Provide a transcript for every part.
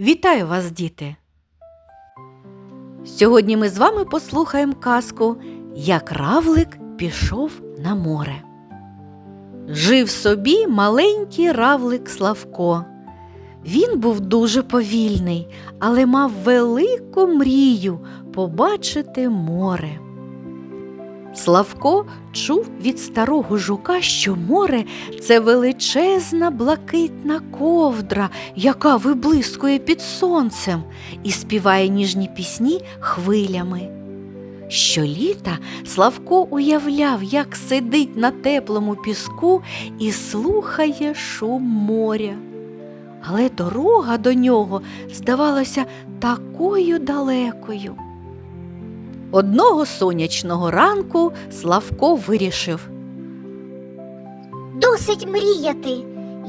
Вітаю вас, діти! Сьогодні ми з вами послухаємо казку Як равлик пішов на море. Жив собі маленький равлик Славко. Він був дуже повільний, але мав велику мрію побачити море. Славко чув від старого жука, що море це величезна блакитна ковдра, яка виблискує під сонцем і співає ніжні пісні хвилями. Щоліта Славко уявляв, як сидить на теплому піску і слухає шум моря. Але дорога до нього здавалася такою далекою. Одного сонячного ранку Славко вирішив Досить мріяти.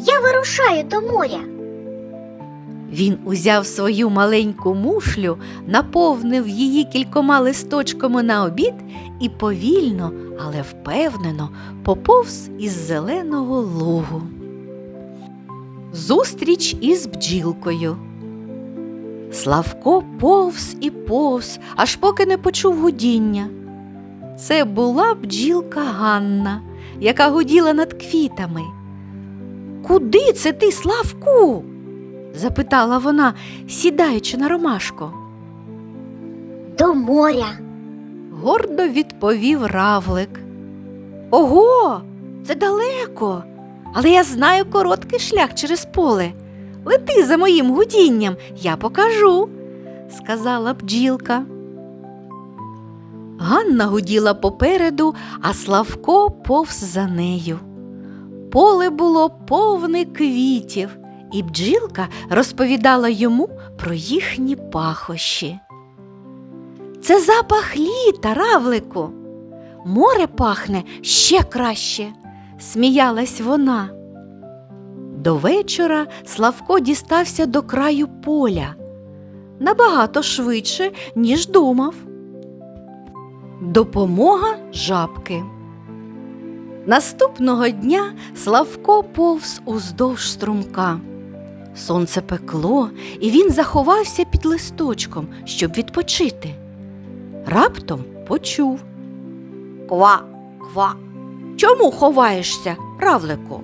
Я вирушаю до моря. Він узяв свою маленьку мушлю, наповнив її кількома листочками на обід і повільно, але впевнено поповз із зеленого лугу. Зустріч із бджілкою. Славко повз і повз, аж поки не почув гудіння. Це була бджілка Ганна, яка гуділа над квітами. Куди це ти, Славку? запитала вона, сідаючи на ромашку. До моря. Гордо відповів равлик. Ого, це далеко, але я знаю короткий шлях через поле. Лети за моїм гудінням, я покажу, сказала бджілка. Ганна гуділа попереду, а Славко повз за нею. Поле було повне квітів, і бджілка розповідала йому про їхні пахощі. Це запах літа, равлику. Море пахне ще краще, сміялась вона. До вечора Славко дістався до краю поля набагато швидше, ніж думав. Допомога жабки. Наступного дня Славко повз уздовж струмка. Сонце пекло, і він заховався під листочком, щоб відпочити. Раптом почув Ква, ква. Чому ховаєшся, равлику?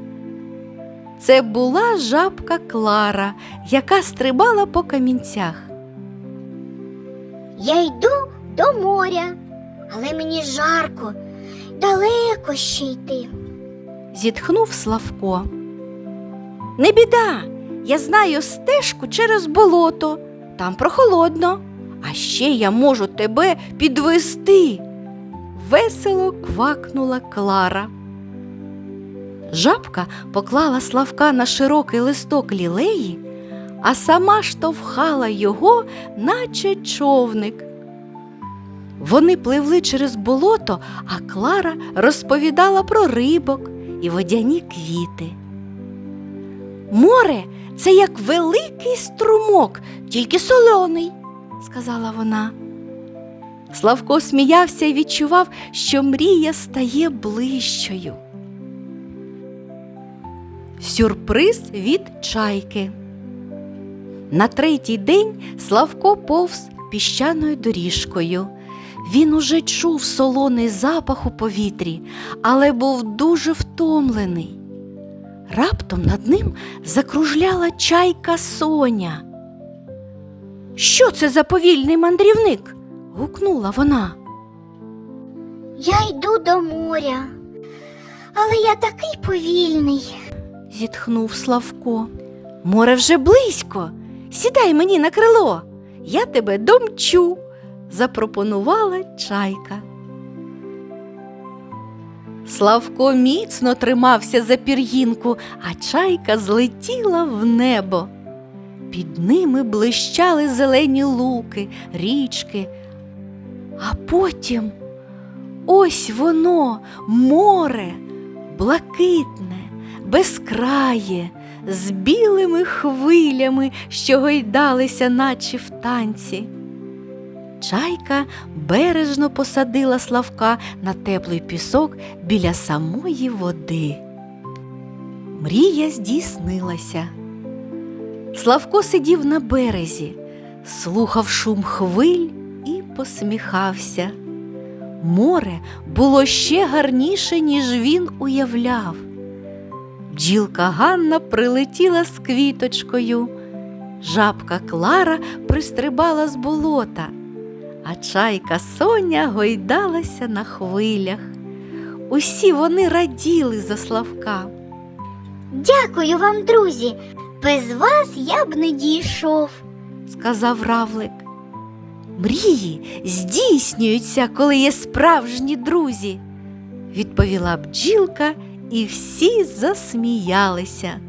Це була жабка Клара, яка стрибала по камінцях. Я йду до моря, але мені жарко, далеко ще йти. Зітхнув Славко. Не біда, я знаю стежку через болото, там прохолодно, а ще я можу тебе підвести. Весело квакнула Клара. Жабка поклала Славка на широкий листок лілеї, а сама штовхала його, наче човник. Вони пливли через болото, а Клара розповідала про рибок і водяні квіти. Море це як великий струмок, тільки солоний, сказала вона. Славко сміявся і відчував, що мрія стає ближчою. Сюрприз від чайки. На третій день Славко повз піщаною доріжкою. Він уже чув солоний запах у повітрі, але був дуже втомлений. Раптом над ним закружляла чайка Соня. Що це за повільний мандрівник? гукнула вона. Я йду до моря, але я такий повільний. Зітхнув Славко. Море вже близько. Сідай мені на крило, я тебе домчу, запропонувала чайка. Славко міцно тримався за пір'їнку, а чайка злетіла в небо. Під ними блищали зелені луки, річки, а потім ось воно, море, блакитне, безкрає, з білими хвилями, що гойдалися, наче в танці. Чайка бережно посадила Славка на теплий пісок біля самої води. Мрія здійснилася. Славко сидів на березі, слухав шум хвиль і посміхався. Море було ще гарніше, ніж він уявляв. Бджілка Ганна прилетіла з квіточкою, жабка Клара пристрибала з болота, а чайка Соня гойдалася на хвилях. Усі вони раділи за Славка. Дякую вам, друзі. Без вас я б не дійшов. сказав равлик. Мрії здійснюються, коли є справжні друзі, відповіла бджілка, і всі засміялися.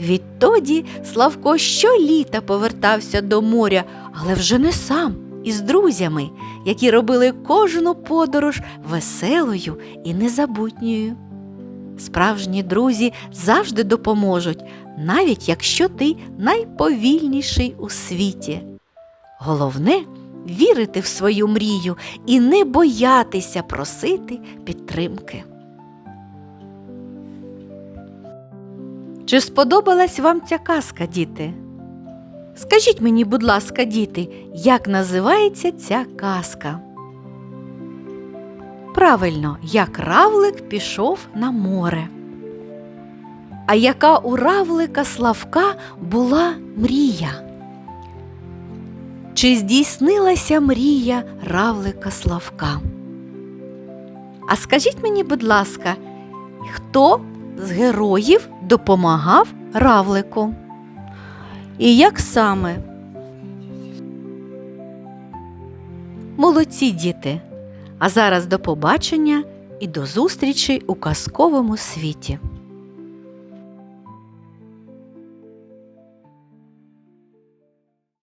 Відтоді Славко щоліта повертався до моря, але вже не сам, із друзями, які робили кожну подорож веселою і незабутньою. Справжні друзі завжди допоможуть, навіть якщо ти найповільніший у світі. Головне вірити в свою мрію і не боятися просити підтримки. Чи сподобалась вам ця казка, діти? Скажіть мені, будь ласка, діти, як називається ця казка? Правильно, як равлик пішов на море. А яка у равлика Славка була мрія? Чи здійснилася мрія равлика Славка? А скажіть мені, будь ласка, хто з героїв допомагав равлику? І як саме? Молодці діти! А зараз до побачення і до зустрічі у казковому світі.